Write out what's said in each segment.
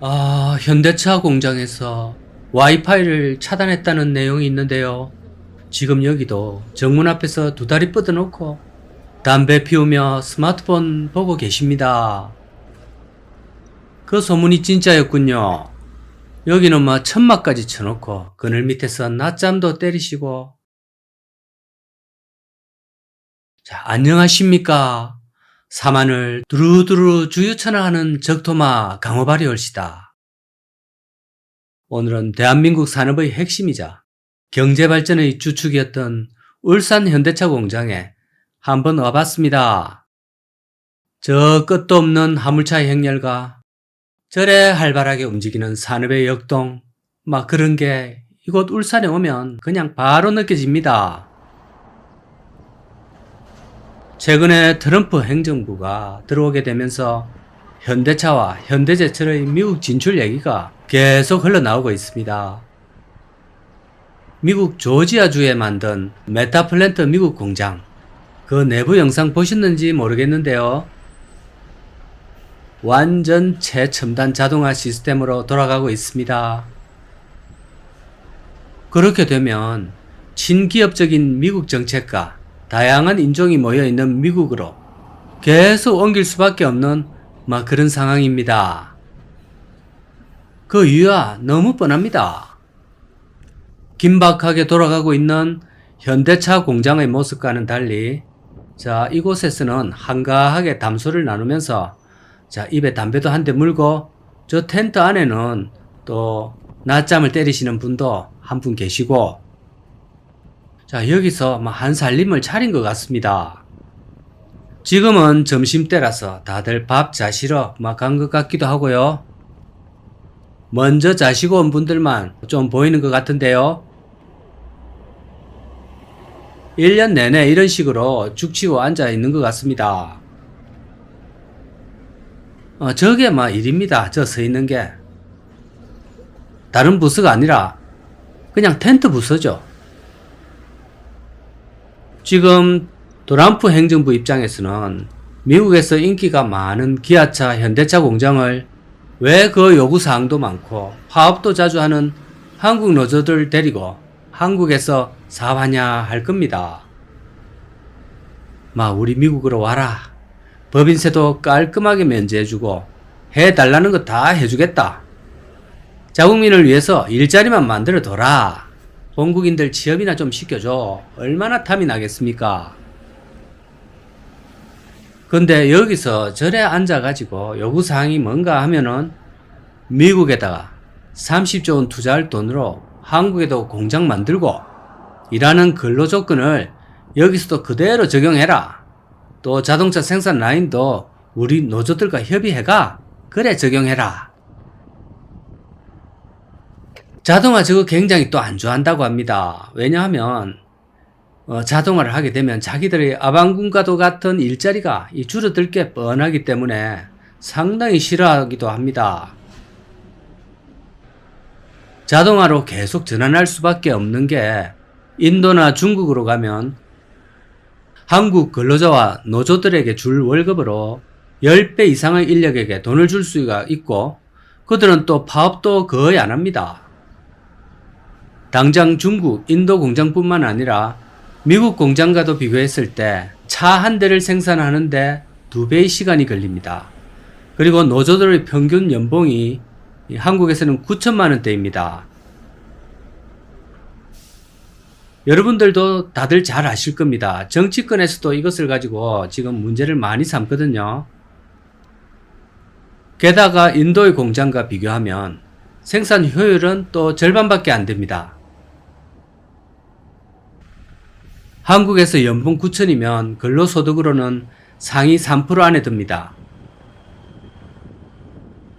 아, 현대차 공장에서 와이파이를 차단했다는 내용이 있는데요. 지금 여기도 정문 앞에서 두 다리 뻗어놓고 담배 피우며 스마트폰 보고 계십니다. 그 소문이 진짜였군요. 여기는 뭐 천막까지 쳐놓고 그늘 밑에서 낮잠도 때리시고 자, 안녕하십니까. 사만을 두루두루 주유천하하는 적토마 강호발이 올시다. 오늘은 대한민국 산업의 핵심이자 경제발전의 주축이었던 울산 현대차 공장에 한번 와봤습니다. 저 끝도 없는 화물차의 행렬과 저래 활발하게 움직이는 산업의 역동, 막 그런 게 이곳 울산에 오면 그냥 바로 느껴집니다. 최근에 트럼프 행정부가 들어오게 되면서 현대차와 현대제철의 미국 진출 얘기가 계속 흘러나오고 있습니다. 미국 조지아주에 만든 메타플랜트 미국 공장, 그 내부 영상 보셨는지 모르겠는데요. 완전 최첨단 자동화 시스템으로 돌아가고 있습니다. 그렇게 되면 친기업적인 미국 정책과 다양한 인종이 모여 있는 미국으로 계속 옮길 수밖에 없는 막 그런 상황입니다. 그 이유가 너무 뻔합니다. 긴박하게 돌아가고 있는 현대차 공장의 모습과는 달리 자, 이곳에서는 한가하게 담소를 나누면서 자, 입에 담배도 한 대 물고 저 텐트 안에는 또 낮잠을 때리시는 분도 한 분 계시고 자, 여기서 뭐한 살림을 차린 것 같습니다. 지금은 점심때라서 다들 밥 자시러 막 간 것 같기도 하고요. 먼저 자시고 온 분들만 좀 보이는 것 같은데요. 1년 내내 이런 식으로 죽치고 앉아 있는 것 같습니다. 어, 저게 막 일입니다. 저 서 있는 게. 다른 부서가 아니라 그냥 텐트 부서죠. 지금 트럼프 행정부 입장에서는 미국에서 인기가 많은 기아차, 현대차 공장을 왜 그 요구사항도 많고 파업도 자주 하는 한국 노조들 데리고 한국에서 사업하냐 할 겁니다. 마, 우리 미국으로 와라. 법인세도 깔끔하게 면제해주고 해달라는 거 다 해주겠다. 자국민을 위해서 일자리만 만들어 둬라. 본국인들 취업이나 좀 시켜줘. 얼마나 탐이 나겠습니까? 근데 여기서 절에 앉아가지고 요구사항이 뭔가 하면은 미국에다가 30조 원 투자할 돈으로 한국에도 공장 만들고 일하는 근로 조건을 여기서도 그대로 적용해라. 또 자동차 생산 라인도 우리 노조들과 협의해가 그래 적용해라. 자동화 저거 굉장히 또 안 좋아한다고 합니다. 왜냐하면 어, 자동화를 하게 되면 자기들의 아방군과도 같은 일자리가 이 줄어들 게 뻔하기 때문에 상당히 싫어하기도 합니다. 자동화로 계속 전환할 수밖에 없는 게 인도나 중국으로 가면 한국 근로자와 노조들에게 줄 월급으로 10배 이상의 인력에게 돈을 줄 수가 있고 그들은 또 파업도 거의 안 합니다. 당장 중국, 인도 공장뿐만 아니라 미국 공장과도 비교했을 때 차 한 대를 생산하는데 두 배의 시간이 걸립니다. 그리고 노조들의 평균 연봉이 한국에서는 9천만 원대입니다. 여러분들도 다들 잘 아실 겁니다. 정치권에서도 이것을 가지고 지금 문제를 많이 삼거든요. 게다가 인도의 공장과 비교하면 생산 효율은 또 절반밖에 안 됩니다. 한국에서 연봉 9천이면 근로소득으로는 상위 3% 안에 듭니다.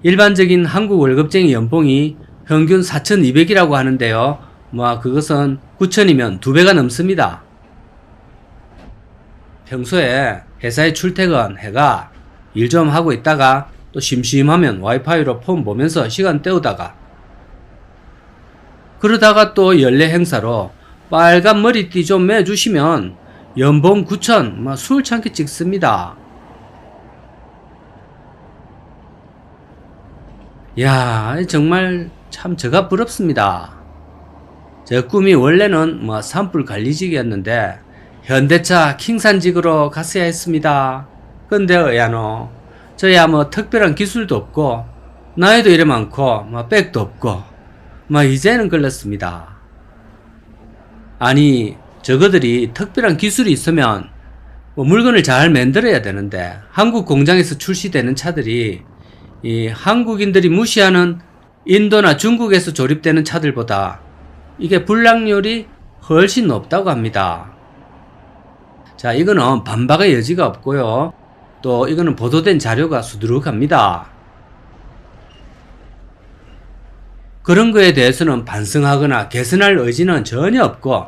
일반적인 한국 월급쟁이 연봉이 평균 4,200이라고 하는데요. 뭐 그것은 9천이면 두 배가 넘습니다. 평소에 회사에 출퇴근 해가 일 좀 하고 있다가 또 심심하면 와이파이로 폰 보면서 시간 때우다가 그러다가 또 연례 행사로 빨간 머리띠 좀 매주시면 연봉 9천 뭐 술창게 찍습니다. 야, 정말 참 저가 부럽습니다. 제 꿈이 원래는 뭐 산불 관리직이었는데 현대차 킹산직으로 갔어야 했습니다. 근데 어야노 저야 뭐 특별한 기술도 없고 나이도 이래 많고 뭐 백도 없고 뭐 이제는 걸렸습니다. 아니 저거들이 특별한 기술이 있으면 뭐 물건을 잘 만들어야 되는데 한국 공장에서 출시되는 차들이 이 한국인들이 무시하는 인도나 중국에서 조립되는 차들보다 이게 불량률이 훨씬 높다고 합니다. 자, 이거는 반박의 여지가 없고요. 또 이거는 보도된 자료가 수두룩합니다. 그런 거에 대해서는 반성하거나 개선할 의지는 전혀 없고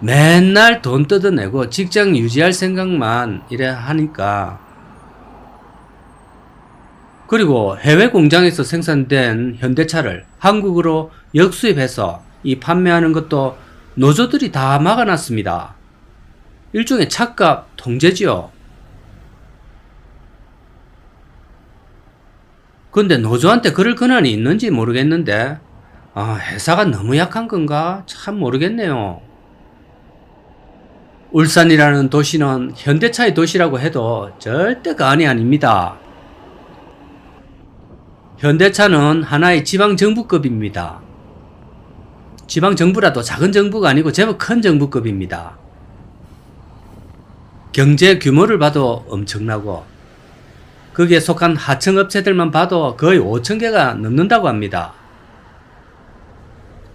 맨날 돈 뜯어내고 직장 유지할 생각만 이래 하니까 그리고 해외 공장에서 생산된 현대차를 한국으로 역수입해서 이 판매하는 것도 노조들이 다 막아놨습니다. 일종의 차값 통제지요. 근데 노조한테 그럴 권한이 있는지 모르겠는데, 아, 회사가 너무 약한 건가? 참 모르겠네요. 울산이라는 도시는 현대차의 도시라고 해도 절대 과언이 아닙니다. 현대차는 하나의 지방정부급입니다. 지방정부라도 작은 정부가 아니고 제법 큰 정부급입니다. 경제 규모를 봐도 엄청나고 거기에 속한 하청 업체들만 봐도 거의 5천 개가 넘는다고 합니다.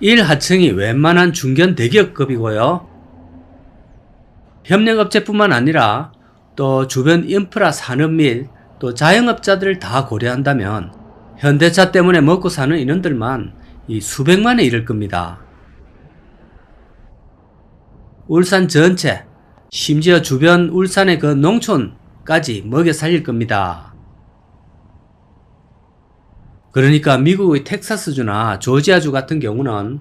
1하청이 웬만한 중견 대기업급이고요. 협력업체뿐만 아니라 또 주변 인프라 산업 및 또 자영업자들을 다 고려한다면 현대차 때문에 먹고 사는 인원들만 이 수백만에 이를 겁니다. 울산 전체, 심지어 주변 울산의 그 농촌까지 먹여 살릴 겁니다. 그러니까 미국의 텍사스주나 조지아주 같은 경우는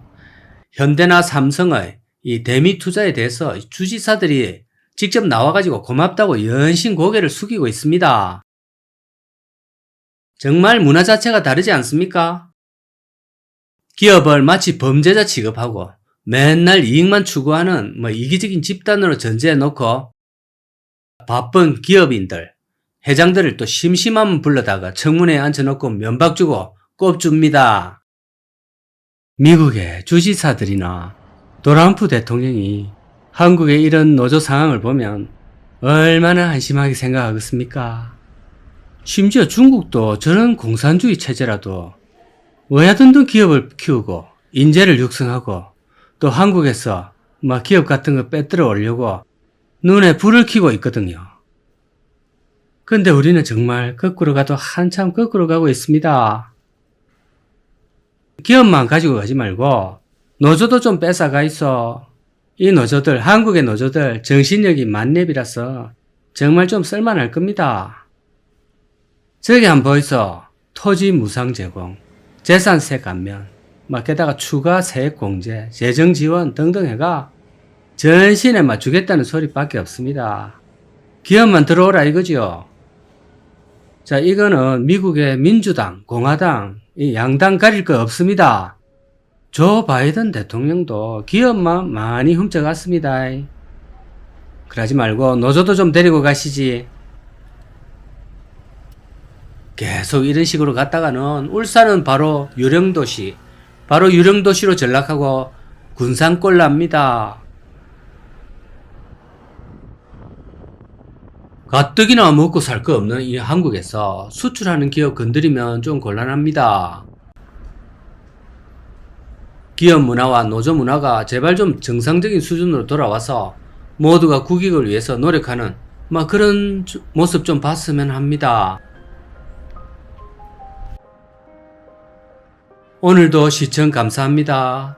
현대나 삼성의 이 대미 투자에 대해서 주지사들이 직접 나와가지고 고맙다고 연신 고개를 숙이고 있습니다. 정말 문화 자체가 다르지 않습니까? 기업을 마치 범죄자 취급하고 맨날 이익만 추구하는 뭐 이기적인 집단으로 전제해 놓고 바쁜 기업인들, 회장들을 또 심심하면 불러다가 청문회에 앉혀놓고 면박 주고 꼽줍니다. 미국의 주지사들이나 도람프 대통령이 한국의 이런 노조 상황을 보면 얼마나 한심하게 생각하겠습니까? 심지어 중국도 저런 공산주의 체제라도 어야든든 기업을 키우고 인재를 육성하고 또 한국에서 막 기업 같은 거 빼들어 오려고 눈에 불을 켜고 있거든요. 근데 우리는 정말 거꾸로 가도 한참 거꾸로 가고 있습니다. 기업만 가지고 가지 말고 노조도 좀 뺏어가 있어. 이 노조들, 한국의 노조들 정신력이 만렙이라서 정말 좀 쓸만할 겁니다. 저기 한번 보이소. 토지 무상 제공, 재산세 감면, 막 게다가 추가 세액 공제, 재정 지원 등등 해가 전신에 맞추겠다는 소리밖에 없습니다. 기업만 들어오라 이거지요. 자, 이거는 미국의 민주당, 공화당, 이 양당 가릴 거 없습니다. 조 바이든 대통령도 기업만 많이 훔쳐갔습니다. 그러지 말고 노조도 좀 데리고 가시지. 계속 이런 식으로 갔다가는 울산은 바로 유령도시, 바로 유령도시로 전락하고 군산골 납니다. 가뜩이나 먹고 살 거 없는 이 한국에서 수출하는 기업 건드리면 좀 곤란합니다. 기업 문화와 노조 문화가 제발 좀 정상적인 수준으로 돌아와서 모두가 국익을 위해서 노력하는 막 그런 주- 모습 좀 봤으면 합니다. 오늘도 시청 감사합니다.